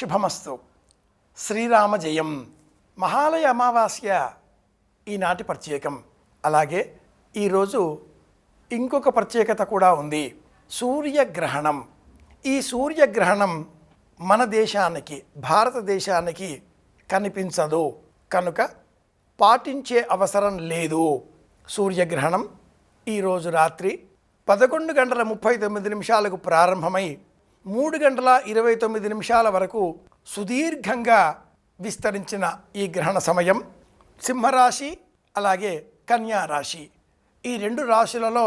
శుభమస్తు. శ్రీరామ జయం. మహాలయ అమావాస్య ఈనాటి ప్రత్యేకం. అలాగే ఈరోజు ఇంకొక ప్రత్యేకత కూడా ఉంది. సూర్యగ్రహణం. ఈ సూర్యగ్రహణం మన దేశానికి భారతదేశానికి కనిపించదు. కనుక పాటించే అవసరం లేదు. సూర్యగ్రహణం ఈరోజు రాత్రి పదకొండు గంటల ముప్పై తొమ్మిది నిమిషాలకు ప్రారంభమై మూడు గంటల ఇరవై తొమ్మిది నిమిషాల వరకు సుదీర్ఘంగా విస్తరించిన ఈ గ్రహణ సమయం సింహరాశి అలాగే కన్యా రాశి. ఈ రెండు రాశులలో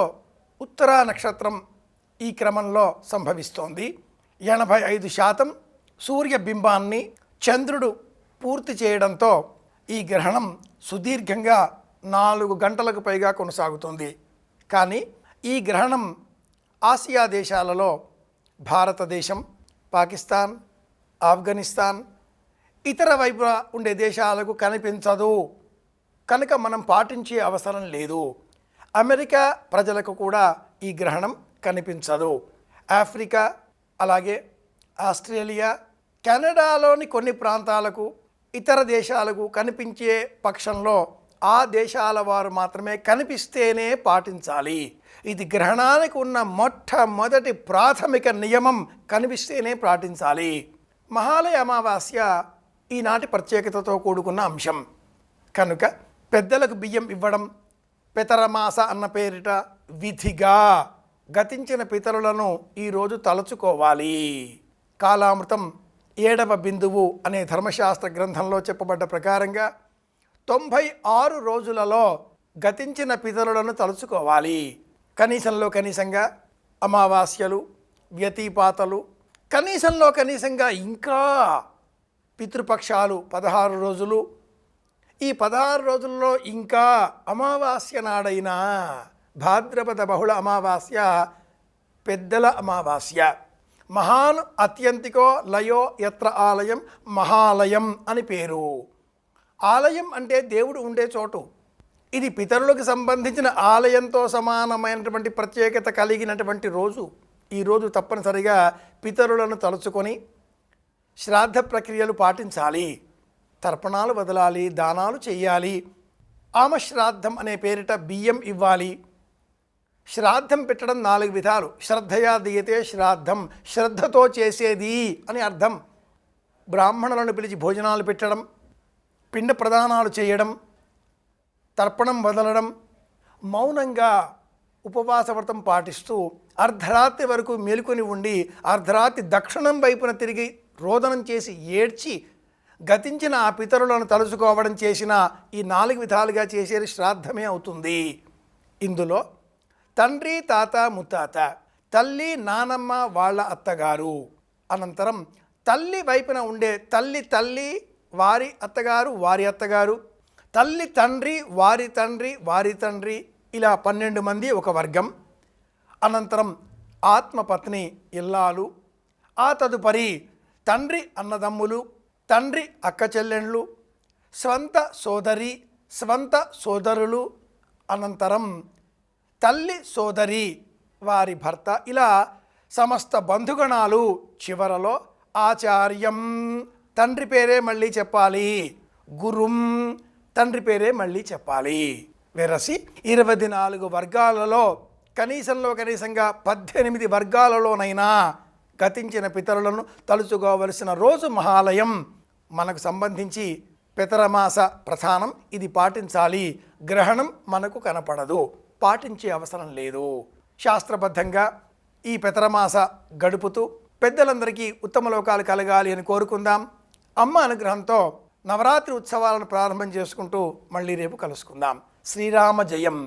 ఉత్తరా నక్షత్రం ఈ క్రమంలో సంభవిస్తోంది. ఎనభై ఐదు శాతం సూర్యబింబాన్ని చంద్రుడు పూర్తి చేయడంతో ఈ గ్రహణం సుదీర్ఘంగా నాలుగు గంటలకు పైగా కొనసాగుతుంది. కానీ ఈ గ్రహణం ఆసియా దేశాలలో భారతదేశం పాకిస్తాన్ ఆఫ్ఘనిస్తాన్ ఇతర వైపు ఉండే దేశాలకు కనిపించదు. కనుక మనం పాటించే అవసరం లేదు. అమెరికా ప్రజలకు కూడా ఈ గ్రహణం కనిపించదు. ఆఫ్రికా అలాగే ఆస్ట్రేలియా కెనడాలోని కొన్ని ప్రాంతాలకు ఇతర దేశాలకు కనిపించే పక్షంలో ఆ దేశాల వారు మాత్రమే కనిపిస్తేనే పాటించాలి. ఇది గ్రహణానికి ఉన్న మొట్టమొదటి ప్రాథమిక నియమం కనిపిస్తేనే పాటించాలి. మహాలయ అమావాస్య ఈనాటి ప్రత్యేకతతో కూడుకున్న అంశం. కనుక పెద్దలకు బియ్యం ఇవ్వడం పితరమాస అన్న పేరిట విధిగా గతించిన పితరులను ఈరోజు తలుచుకోవాలి. కాలామృతం ఏడవ బిందువు అనే ధర్మశాస్త్ర గ్రంథంలో చెప్పబడ్డ ప్రకారంగా తొంభై ఆరు రోజులలో గతించిన పితరులను తలుచుకోవాలి. కనీసంలో కనీసంగా అమావాస్యలు వ్యతిపాతలు కనీసంలో కనీసంగా ఇంకా పితృపక్షాలు పదహారు రోజులు. ఈ పదహారు రోజుల్లో ఇంకా అమావాస్య నాడైన భాద్రపద బహుళ అమావాస్య పెద్దల అమావాస్య. మహాన్ అత్యంతికో లయో యత్ర ఆలయం మహాలయం అని పేరు. ఆలయం అంటే దేవుడు ఉండే చోటు. ఇది పితరులకు సంబంధించిన ఆలయంతో సమానమైనటువంటి ప్రత్యేకత కలిగినటువంటి రోజు. ఈ రోజు తప్పనిసరిగా పితరులను తలుచుకొని శ్రాద్ధ ప్రక్రియలు పాటించాలి. తర్పణాలు వదలాలి దానాలు చేయాలి ఆమశ్రాద్ధం అనే పేరిట బియ్యం ఇవ్వాలి. శ్రాద్ధం పెట్టడం నాలుగు విధాలు. శ్రద్ధయా దీయతే శ్రాద్ధం శ్రద్ధతో చేసేది అని అర్థం. బ్రాహ్మణులను పిలిచి భోజనాలు పెట్టడం పిండ ప్రదానాలు చేయడం తర్పణం వదలడం మౌనంగా ఉపవాస వ్రతం పాటిస్తూ అర్ధరాత్రి వరకు మేలుకొని ఉండి అర్ధరాత్రి దక్షిణం వైపున తిరిగి రోదనం చేసి ఏడ్చి గతించిన ఆ పితరులను తలుచుకోవడం చేసిన ఈ నాలుగు విధాలుగా చేసేది శ్రాద్ధమే అవుతుంది. ఇందులో తండ్రి తాత ముత్తాత తల్లి నానమ్మ వాళ్ళ అత్తగారు. అనంతరం తల్లి వైపున ఉండే తల్లి తల్లి వారి అత్తగారు వారి అత్తగారు తల్లి తండ్రి వారి తండ్రి వారి తండ్రి ఇలా పన్నెండు మంది ఒక వర్గం. అనంతరం ఆత్మపత్ని ఇల్లాలు ఆ తదుపరి తండ్రి అన్నదమ్ములు తండ్రి అక్క చెల్లెండ్లు స్వంత సోదరి స్వంత సోదరులు అనంతరం తల్లి సోదరి వారి భర్త ఇలా సమస్త బంధుగణాలు చివరలో ఆచార్యం తండ్రి పేరే మళ్ళీ చెప్పాలి. గురుం తండ్రి పేరే మళ్ళీ చెప్పాలి. వెరసి ఇరవై నాలుగు వర్గాలలో కనీసంలో కనీసంగా పద్దెనిమిది వర్గాలలోనైనా గతించిన పితరులను తలుచుకోవలసిన రోజు మహాలయం. మనకు సంబంధించి పితరమాస ప్రధానం. ఇది పాటించాలి. గ్రహణం మనకు కనపడదు. పాటించే అవసరం లేదు. శాస్త్రబద్ధంగా ఈ పితరమాస గడుపుతూ పెద్దలందరికీ ఉత్తమ లోకాలు కలగాలి అని కోరుకుందాం. అమ్మ అనుగ్రహంతో నవరాత్రి ఉత్సవాలను ప్రారంభం చేసుకుంటూ మళ్ళీ రేపు కలుసుకుందాం. శ్రీరామ జయం.